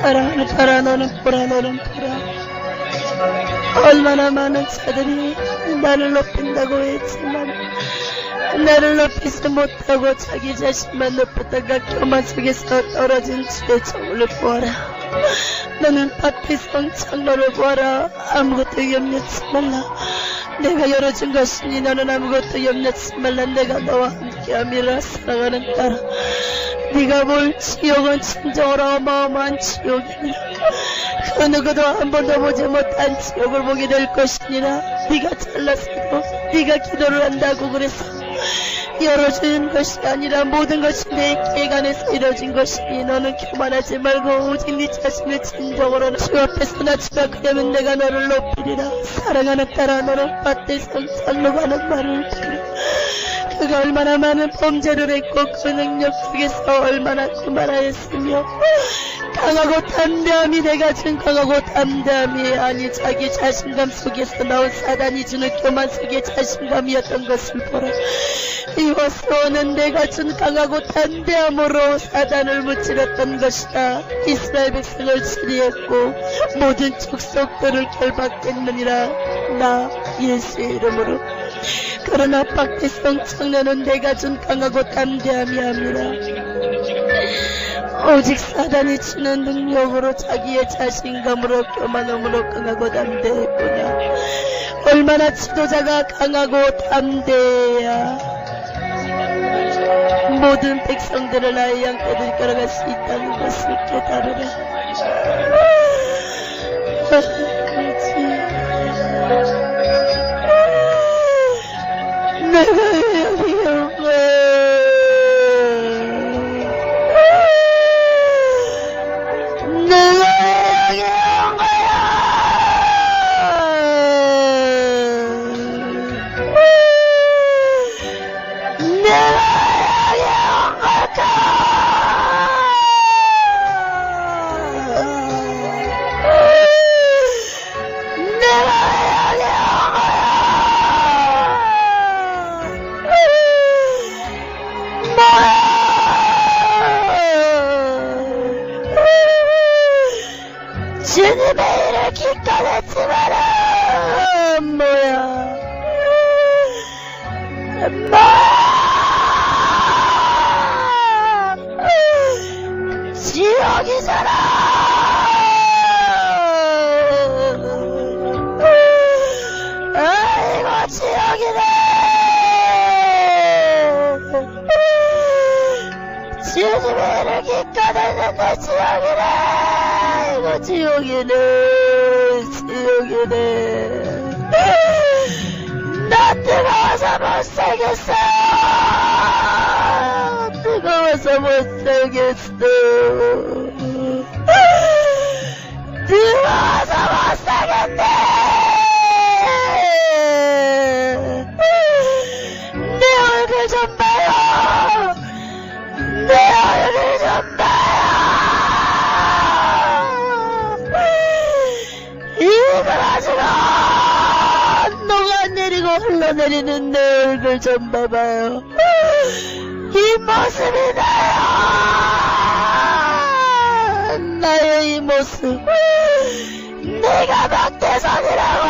사랑하는 파라 너는 보라 너는 보라 얼마나 많은 자들이 나를 높인다고 했지만 나를 높이지 못하고 자기 자신만 높였다가 교만 속에서 떨어진 저울을 보아라. 너는 밭에서 창로를 보아라. 아무것도 염려치 말라. 내가 열어준 것이니 너는 아무것도 염려치 말라. 내가 너와 함께함이라 사랑하는 딸아 네가 볼 지옥은 진정으로 어마어마한 지옥이니 그 누구도 한 번도 보지 못한 지옥을 보게 될 것이니라. 네가 잘났어도 네가 기도를 한다고 그래서 열어주는 것이 아니라 모든 것이 내 계획 안에서 이루어진 것이니 너는 교만하지 말고 오직 네 자신을 진정으로 주 앞에서 낮추라. 그러면 내가 너를 높이리라. 사랑하는 딸아 너는 밭에 성장로 가는 말을 들으라 그가 얼마나 많은 범죄를 했고 그 능력 속에서 얼마나 그만하였으며 강하고 담대함이 내가 준 강하고 담대함이 아니 자기 자신감 속에서 나온 사단이 주는 교만 속의 자신감이었던 것을 보라. 이와서는 내가 준 강하고 담대함으로 사단을 무찌렀던 것이다. 이스라엘 백성을 치리했고 모든 족속들을 결박했느니라. 나 예수의 이름으로 그러나 박대성 청년은 내가 준 강하고 담대함이 아니라 오직 사단이 주는 능력으로 자기의 자신감으로 교만함으로 강하고 담대했구나. 얼마나 지도자가 강하고 담대해야 모든 백성들을 나의 양떼들이 걸어갈 수 있다는 것을 깨달으라. 아, 그렇 일을 기꺼냈지 마라. 뭐야? 뭐야? 지옥이잖아. 아이고 지옥이네. 주님의 일을 기꺼냈는데 지옥이네. 아이고 지옥이네. 지옥이네. 나 뜨거워서 못 살겠어. 뜨거워서 못 살겠어. 뜨거워서 못 살겠네. 흘러내리는 내 얼굴 좀 봐봐요. 이 모습이 나요. 나의 이 모습. 내가 박대선이라고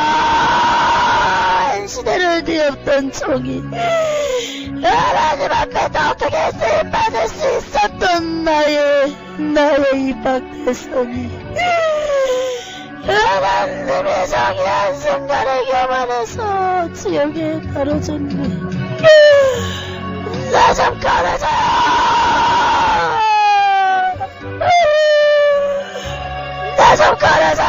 시대를 뒤엎던 종이 하나님 앞에 어떻게 쓰임 받을 수 있었던 나의 나의 이 박대선이 하나님의 정이 한 순간에 교만해서 지옥에 떨어졌네. 나좀 꺼내줘요 나좀 꺼내줘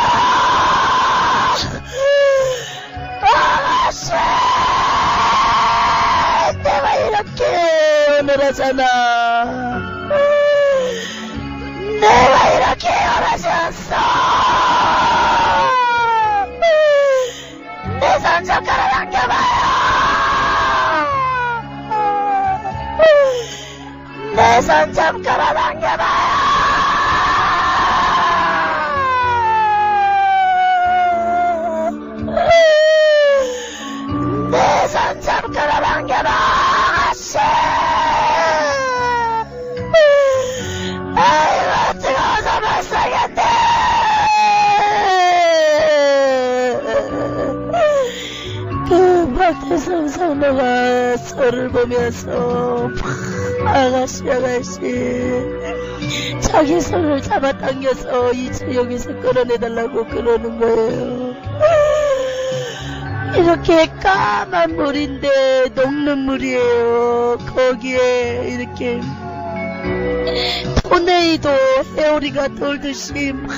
아씨! 내가 이렇게 오늘하잖아. 내가 이렇게 원하셨어 내 손젓가락 남겨봐요 내 손젓가락 남겨봐요 썰을 보면서 막 아가씨 아가씨 자기 손을 잡아당겨서 이 지역에서 끌어내달라고 그러는 거예요. 이렇게 까만 물인데 녹는 물이에요. 거기에 이렇게 토네이도 회오리가 돌듯이 막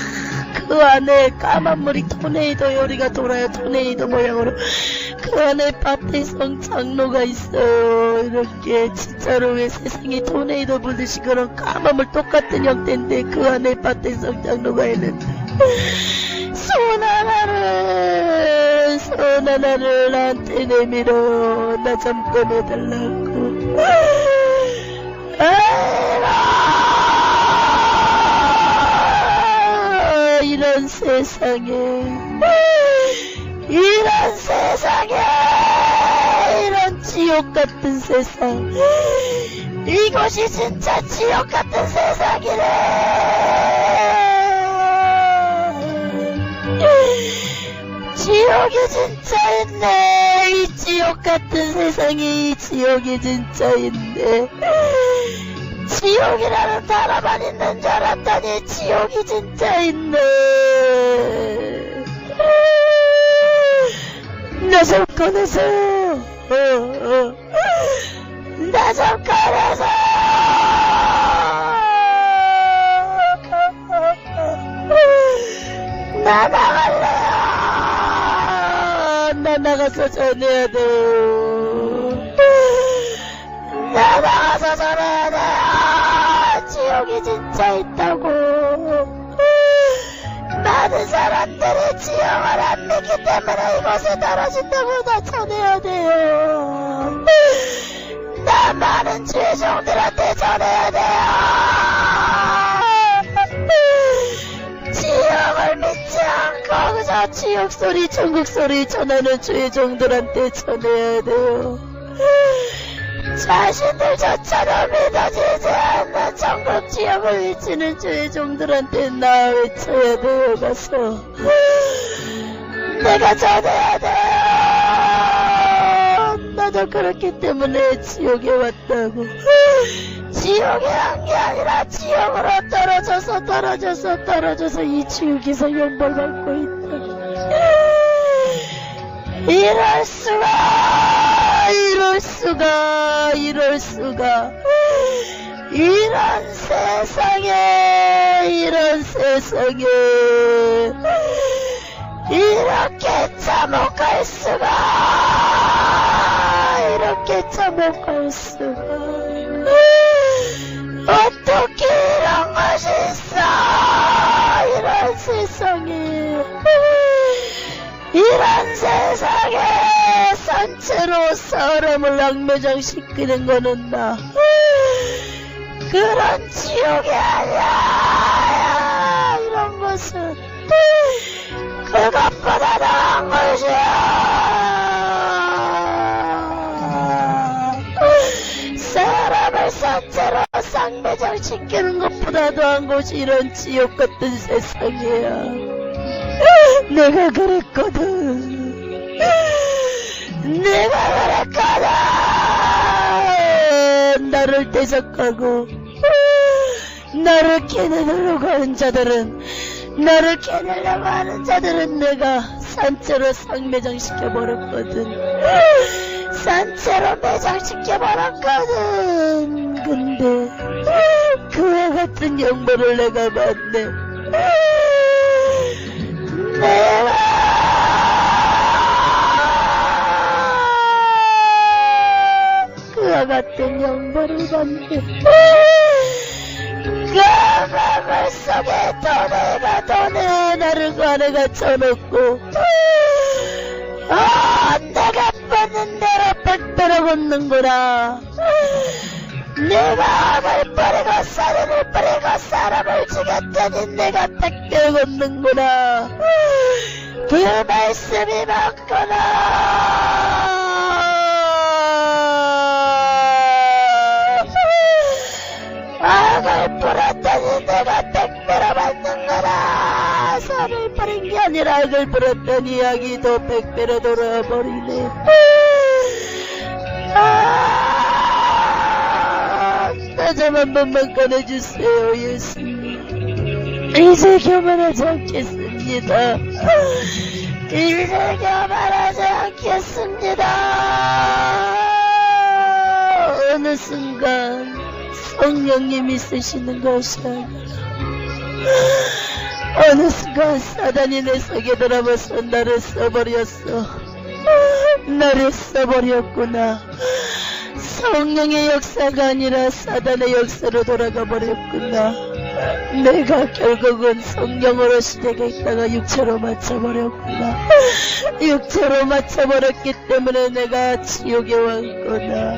그 안에 까만 물이 토네이도 회오리가 돌아요. 토네이도 모양으로. 그 안에 파테성 장로가 있어요. 이렇게 진짜로 왜 세상에 토네이도 불듯이 그런 까만 물 똑같은 형태인데 그 안에 파테성 장로가 있는데 손 하나를 손 하나를 나한테 내밀어. 나 좀 꺼내달라고. 아, 이런 세상에 이런 세상에! 이런 지옥 같은 세상! 이곳이 진짜 지옥 같은 세상이래! 지옥이 진짜 있네! 이 지옥 같은 세상에 이 지옥이 진짜 있네! 지옥이라는 단어만 있는 줄 알았더니 지옥이 진짜 있네 나좀 꺼내세요. 어, 어. 나좀 꺼내세요. 나 나가서 전해야 돼요. 나 나가서 전해야 돼요. 지옥이 진짜 있다고. 많은 사람 들이 지옥을 안 믿기 때문에 이곳에 떨어진다고 나 전해야 돼요. 나 많은 죄종들한테 전해야 돼요. 지옥을 믿지 않고 그저 지옥 소리 천국 소리 전하는 죄종들한테 전해야 돼요 자신들조차도 믿어지지 않는 천국 지옥을 외치는 죄종들한테 나 외쳐야 돼요 가서 내가 전해야 돼요 나도 그렇기 때문에 지옥에 왔다고. 지옥이란 게 아니라 지옥으로 떨어져서 떨어져서 떨어져서 이 지옥에서 연벌 받고 있다. 이럴 수가 수가 이럴 수가. 이런 세상에 이런 세상에. 이렇게 참혹할 수가 이렇게 참혹할 수가. 어떻게 이런 것이 있어 이런 세상에. 이런 세상에 산채로 사람을 악매장시키는 거는 나. 그런 지옥이 아니야. 이런 것은 그것보다 나은 것이야. 사람을 산채로 쌍매장시키는 것보다 더한 것이 이런 지옥 같은 세상이야. 내가 그랬거든. 내가 그랬거든. 나를 대적하고 나를 캐내려고 하는 자들은 나를 캐내려고 하는 자들은 내가 산채로 상매장시켜 버렸거든. 산채로 매장시켜 버렸거든. 근데 그와 같은 영벌을 내가 받네. 내가 그와 같은 영벌을. 그 마음을 속에 도네가 도네 나를 관에 갇혀놓고. 아 내가 뻗는 대로 백배로 걷는구나. 내가 악을 버리고 사랑을 버리고 사람을 죽였더니 내가 백배 걷는구나. 그 말씀이 맞구나 악을 뿌렸더니 내가 백배로 받는구나 살을 버린 게 아니라 악을 뿌렸더니 악이 더 백배로 돌아버리네 아, 나좀 한 번만 꺼내주세요, 예수님. 이제 교만하지 않겠습니다. 이제 교만하지 않겠습니다. 어느 순간 성령님이 쓰시는 것이 아니라 어느 순간 사단이 내 속에 들어와서 나를 써버렸어. 나를 써버렸구나. 성령의 역사가 아니라 사단의 역사로 돌아가 버렸구나. 내가 결국은 성령으로 시작했다가 육체로 맞춰버렸구나. 육체로 맞춰버렸기 때문에 내가 지옥에 왔구나.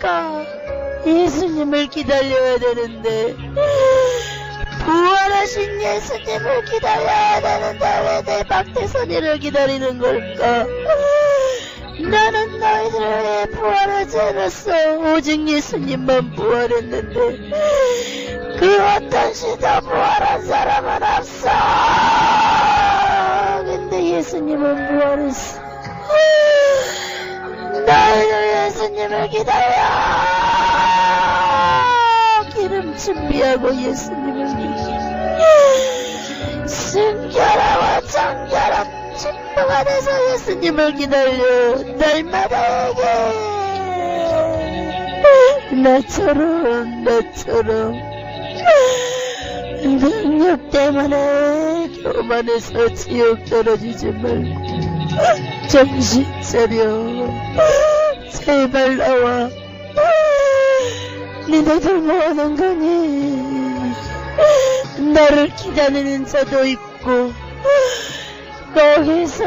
기다리는 걸까? 예수님을 기다려야 되는데 부활하신 예수님을 기다려야 되는데 왜 내 박대선이를 기다리는 걸까? 나는 너희들을 위해 부활하지 않았어. 오직 예수님만 부활했는데 그 어떤 시도 부활한 사람은 없어. 근데 예수님은 부활했어. 너희들 예수님을 기다려. 기름 준비하고 예수님을 기다려. 순결하고 정결한 진부가 돼서 예수님을 기다려 날마다에게 나처럼 나처럼 능력 때문에 교만해서 지옥 떨어지지 말고 정신 차려 제발 나와. 니네들 뭐하는 거니? 나를 기다리는 자도 있고 거기서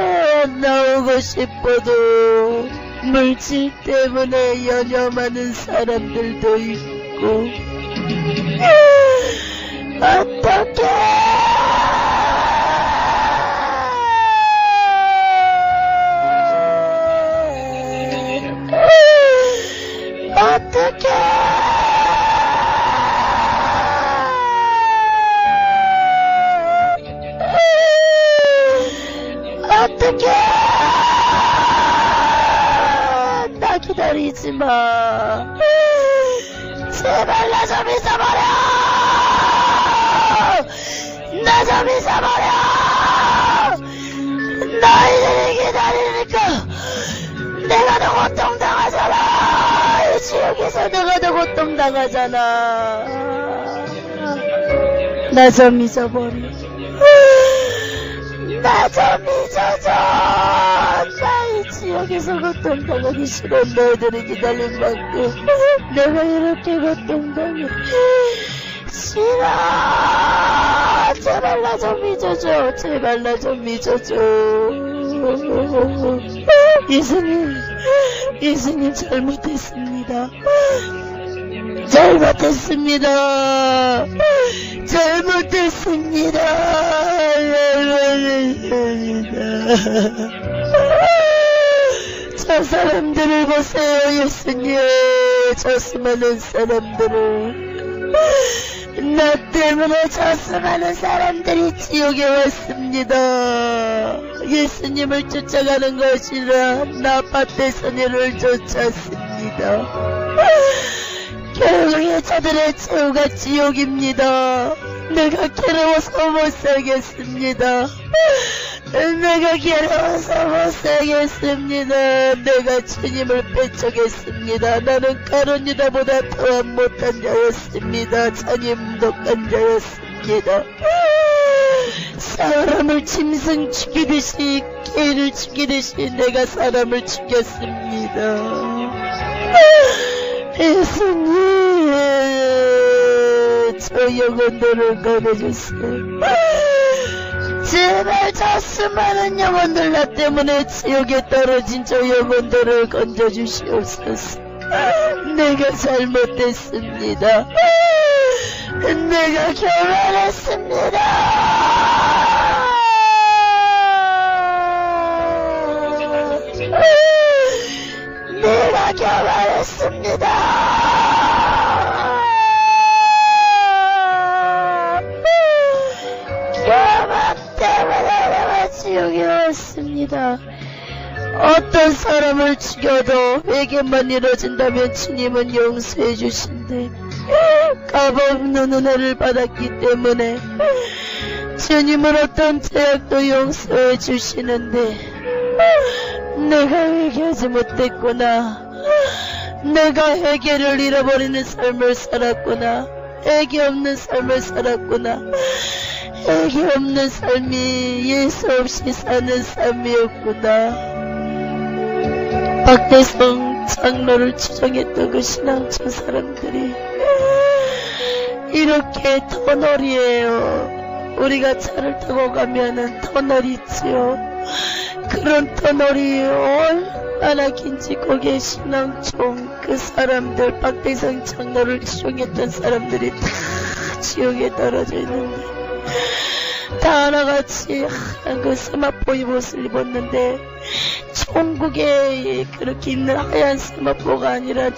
나오고 싶어도 물질 때문에 연염하는 사람들도 있고 어떡해 고통당하잖아. 나 좀 잊어버려. 나 좀 잊어줘. 나이 지옥에서 고통 당하기 싫어 너희들이 기다린 만큼 내가 이렇게 고통 당해 싫어. 제발 나 좀 잊어줘. 제발 나 좀 잊어줘. 예수님 예수님 잘못했습니다 잘못했습니다. 잘못했습니다. 잘못했습니다. 저 사람들을 보세요, 예수님. 저 수많은 사람들을. 나 때문에 저 수많은 사람들이 지옥에 왔습니다. 예수님을 쫓아가는 것이라 나 밭에서니를 쫓았습니다. 결국에 저들의 최후가 지옥입니다. 내가 괴로워서 못 살겠습니다. 내가 괴로워서 못 살겠습니다. 내가 주님을 배척했습니다. 나는 가론유다보다 더한 못한 자였습니다. 자님 독한 자였습니다. 사람을 짐승 죽이듯이 개를 죽이듯이 내가 사람을 죽였습니다. 예수님, 저 영혼들을 꺼내주세요. 제발 저 수많은 영혼들 나 때문에 지옥에 떨어진 저 영혼들을 건져주시옵소서. 내가 잘못했습니다. 내가 교만했습니다. 내가 교만 했습니다. 교만 때문에 내가 지옥에 왔습니다. 어떤 사람을 죽여도 회개만 이뤄진다면 주님은 용서해 주신대. 값없는 은혜를 받았기 때문에 주님은 어떤 죄악도 용서해 주시는데 내가 회개하지 못했구나. 내가 회개를 잃어버리는 삶을 살았구나. 회개 없는 삶을 살았구나. 회개 없는 삶이 예수 없이 사는 삶이었구나. 박대성 장로를 추정했던 그 신앙촌 사람들이 이렇게 터널이에요. 우리가 차를 타고 가면은 터널이 있지요. 그런 터널이 얼마나 긴지 거기에 신앙촌 그 사람들 박대성 장로를 추정했던 사람들이 다 지옥에 떨어져 있는데 다 하나같이 그 스마포 옷을 입었는데 천국에 그렇게 있는 하얀 스마포가 아니라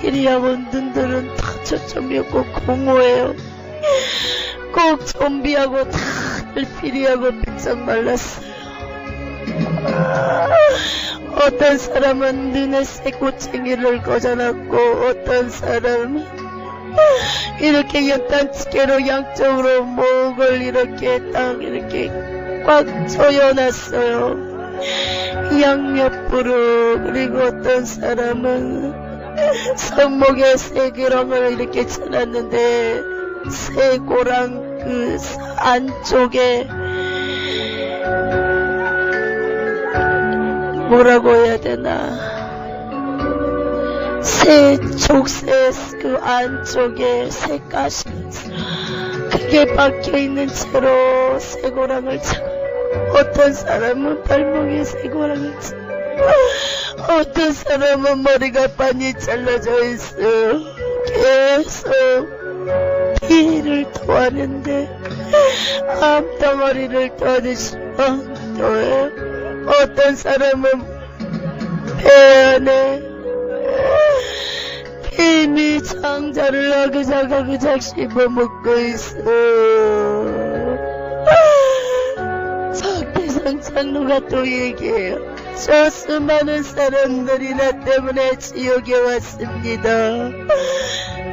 길이하고 눈들은 다 초점이었고 공허해요. 꼭 좀비하고 다 들 피리하고 삐쩍 말랐어요. 어떤 사람은 눈에 새꼬챙이를 꽂아놨고 어떤 사람은 이렇게 연단치게로 양쪽으로 목을 이렇게 딱 이렇게 꽉 조여놨어요. 양옆으로 그리고 어떤 사람은 손목에 새기랑을 이렇게 쳐놨는데 새고랑 그 안쪽에 뭐라고 해야 되나? 새 족새 그 안쪽에 새가시 그게 박혀 있는 채로 새고랑을 차 어떤 사람은 발목에 새고랑을 차 어떤 사람은 머리가 많이 잘라져 있어. 계속 피를 토하는데 암덩어리를 떠드시면 또해 어떤 사람은 배 안에 힘이 창자를 아그작 아그작 씹어먹고 있어. 석대상 장로가 또 얘기해요. 저 수많은 사람들이 나 때문에 지옥에 왔습니다.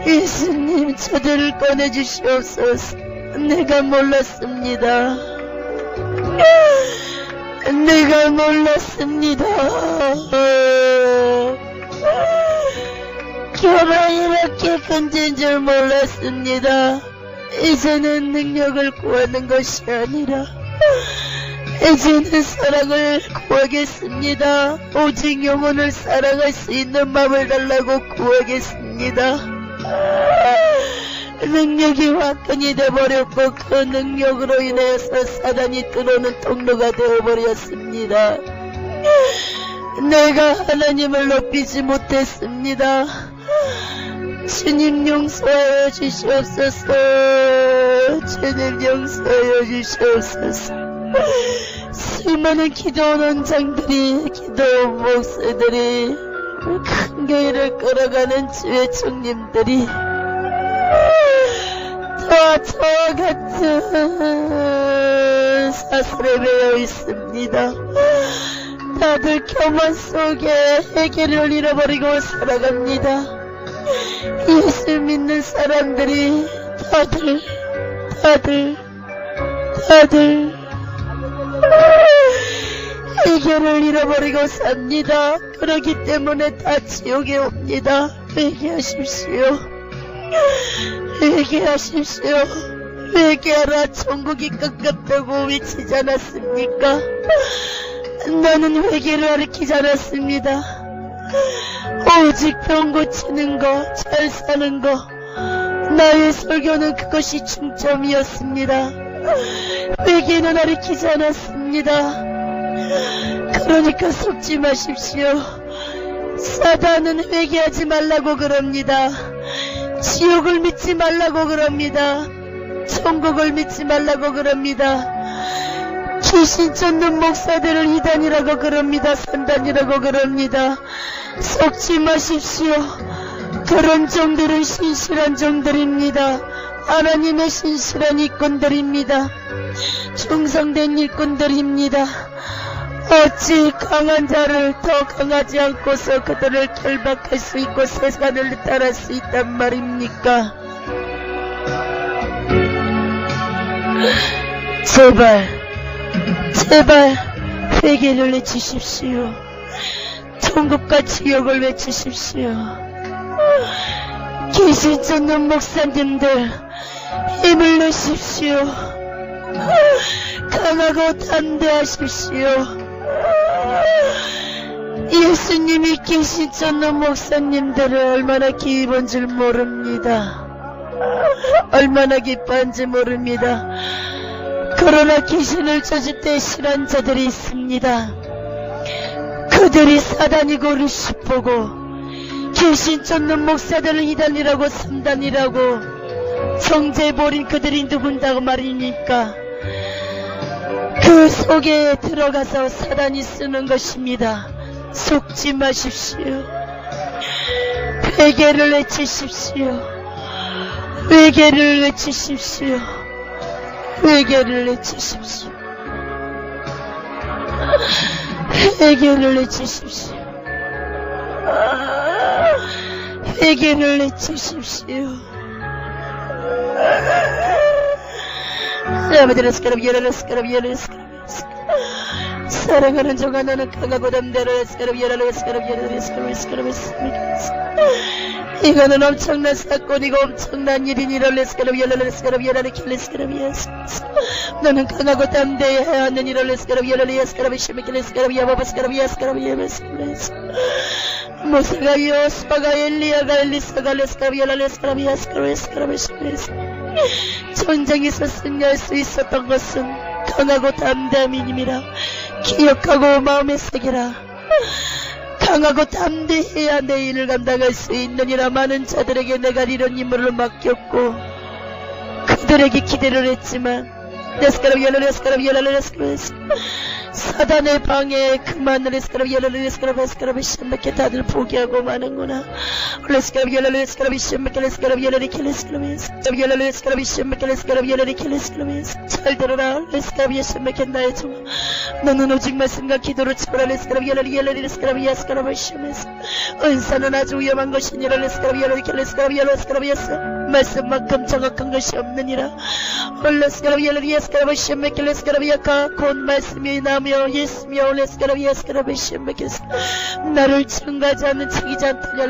예수님 저들을 꺼내주시옵소서. 내가 몰랐습니다. 내가 몰랐습니다. 교만 이렇게 큰진 줄 몰랐습니다. 이제는 능력을 구하는 것이 아니라 이제는 사랑을 구하겠습니다. 오직 영혼을 사랑할 수 있는 마음을 달라고 구하겠습니다. 능력이 화끈이 돼버렸고 그 능력으로 인해서 사단이 들어오는 통로가 되어버렸습니다. 내가 하나님을 높이지 못했습니다. 주님 용서하여 주시옵소서. 주님 용서하여 주시옵소서. 수많은 기도원 원장들이, 기도원 목사들이, 큰 교회를 끌어가는 주의 총님들이 다 저와 같은 사슬에 매여 있습니다. 다들 교만 속에 해결을 잃어버리고 살아갑니다. 예수 믿는 사람들이 다들, 다들, 다들 해결을 잃어버리고 삽니다. 그러기 때문에 다 지옥에 옵니다. 회개하십시오. 회개 하십시오. 회개하라 천국이 가깝다고 외치지 않았습니까? 나는 회개를 가르치지 않았습니다. 오직 병 고치는 거, 잘 사는 거, 나의 설교는 그것이 중점이었습니다. 회개는 가리키지 않았습니다. 그러니까 속지 마십시오. 사단은 회개하지 말라고 그럽니다. 지옥을 믿지 말라고 그럽니다. 천국을 믿지 말라고 그럽니다. 귀신 쫓는 목사들을 이단이라고 그럽니다. 산단이라고 그럽니다. 속지 마십시오. 그런 종들은 신실한 종들입니다. 하나님의 신실한 일꾼들입니다. 충성된 일꾼들입니다. 어찌 강한 자를 더 강하지 않고서 그들을 결박할 수 있고 세상을 따를 수 있단 말입니까? 제발, 제발 회개를 외치십시오. 천국과 지옥을 외치십시오. 귀신 쫓는 목사님들 힘을 내십시오. 강하고 담대하십시오. 예수님이 귀신 쫓는 목사님들을 얼마나 기입은 줄 모릅니다. 얼마나 기뻐한지 모릅니다. 그러나 귀신을 쫓을 때 실한 자들이 있습니다. 그들이 사단이고 루시포고 귀신 쫓는 목사들을 이단이라고 삼단이라고 정죄해버린 그들이 누군다고 말입니까? 그 속에 들어가서 사단이 쓰는 것입니다. 속지 마십시오. 회개를 외치십시오. 회개를 외치십시오. 회개를 외치십시오. 회개를 외치십시오. 회개를 외치십시오. 아버지를 스카 이거는 엄청난 사건이고 엄청난 일이니라 레스카럽 예를 스카럽 예를 킬레 스카럽 예스 너는 강하고 담대해야 하는 일을 레스카럽 예를 스카럽 시미킬레 스카럽 예바바 스카럽 예스카럽 예베스 모세가 요스파가 엘리야가 엘리사가 레스카럽 예를 레스카럽 예스카럽 스카럽 시미스 전쟁에서 승리할 수 있었던 것은 강하고 담대함이니라 기억하고 마음에 새겨라. 강하고 담대해야 내 일을 감당할 수 있느니라. 많은 자들에게 내가 이런 임무를 맡겼고 그들에게 기대를 했지만 레스카랍 열라 레스카랍 열라 레스카랍 사단의 방해에 그만 레스카랍 열라 레스카랍 레스카랍 시험밖에 다들 포기하고 마는구나 레스카 말씀만큼 정확한 것이 없느니라. 예스카랍 시험밖에 레스카랍 야카 곧 말씀이 나며 예수며 레스카랍 예스카랍 시험밖에 나를 증가하지 않는 책이지 않더냐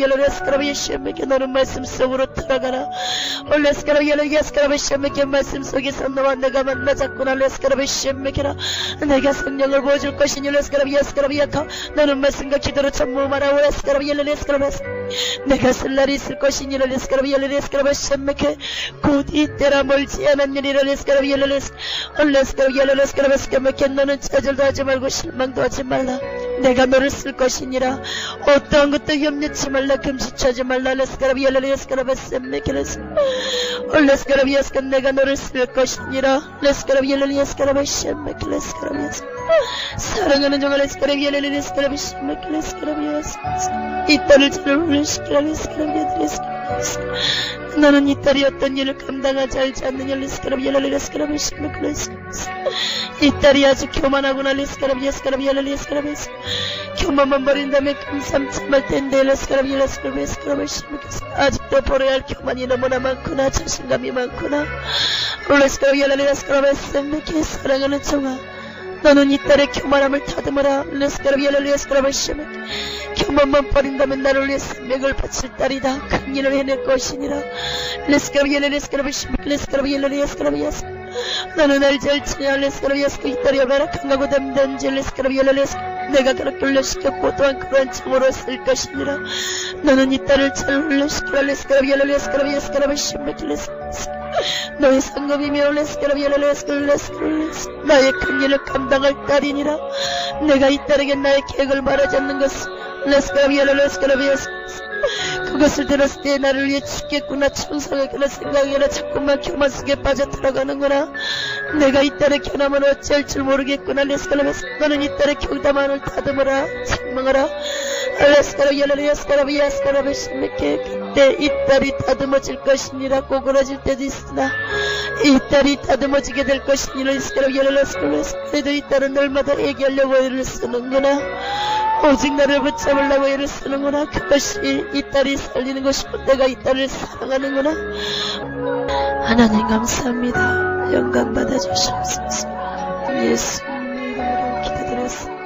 열라 레스카랍 시험밖에 너는 말씀 속으로 들어가라. 열라 예스카랍 시험밖에 말씀 속에서 너와 내가 만나 잡구나. 레스카랍 시험밖에라 내가 성령을 보여줄 것이니. 레스카랍 예스카랍 야카 너는 말씀과 기도로 전무하라. 레스카랍 열라 레스카랍 내가 쓸 날이 있을 것이니 레스카랍 열라 레스카랍 시험밖에 곧 이때라 멀지 않았느니라 레스카랍 열라 레스 레스카랍 열라 레스카랍 시험밖에 너는 좌절도 하지 말고 실망도 하지 말라 내가 너를 쓸 것이니라 어떠한 것도 염려치 말라 금시하지 말라 레스카랍 열라 레스카랍 시험밖에 레스 레스카랍 예스카 내가 너를 쓸 것이니라 레스카랍 시험밖에 레스카랍 예스 사랑하는 종아 레스카랍 시험밖에 레스카랍 예스 이 딸을 잘 훈련시키라 레스카랍 예드 레스카랍 너는 이 딸이 어떤 일을 감당하지 알지 않느냐 레스카랍 열라 레스카랍 시험밖에 레스카랍 이 딸이 아주 교만하구나 레스카랍 예스카랍 열라 레스카랍 예스 교만만 버린다면 금삼 참할 텐데 열라 레스카랍 예스카랍 시험밖에 아직도 버려야 할 교만이 너무나 많구나 자신감이 많구나. 레스카랍 열라 레스카랍 예스 사랑하는 종아 너는 이 딸의 교만함을 다듬어라. 열라 레스카랍 시험에 교만만 버린다면 나를 위해 생명을 바칠 딸이다. 큰 일을 해낼 것이니라. 레스카랍 시험에 레스카랍 열라 레스카랍 예스 너는 알지 알지냐 레스카랍 예스 이 딸이 얼마나 강하고 담대한지 레스카랍 열라 레스 내가 그렇게 훈련시켰고 또한 그러한 청으로 쓸 것이니라. 너는 이 딸을 잘 훈련시키라. 레스카랍 열라 레스카랍 예스카랍 시험에 레스 너의 상급이며 레스케라며 레스케레스 나의 큰 일을 감당할 딸이니라 내가 이 딸에게 나의 계획을 말하지 않는 것은 레스케라며 레스케라며 그것을 들었을 때 나를 위해 죽겠구나 천상에게나 생각에나 자꾸만 교만 속에 빠져 들어가는구나 내가 이 딸의 견함을 어찌할 줄 모르겠구나 레스카라며 너는 이 딸의 경담안을 다듬어라 책망하라 레스카라며 레스카라며 레스카라며 심맥게 때 이딸이 다듬어질 것이니라 꼬그러질 때도 있으나 이딸이 다듬어지게 될 것이니라 이스라엘 그래도 이딸은 날마다 얘기하려고 애를 쓰는구나. 오직 나를 붙잡으려고 애를 쓰는구나. 그것이 이딸이 살리는 것이고 내가 이딸을 사랑하는구나. 하나님 감사합니다. 영광 받아주시옵소서. 예수님 이름으로 기도드렸습니다.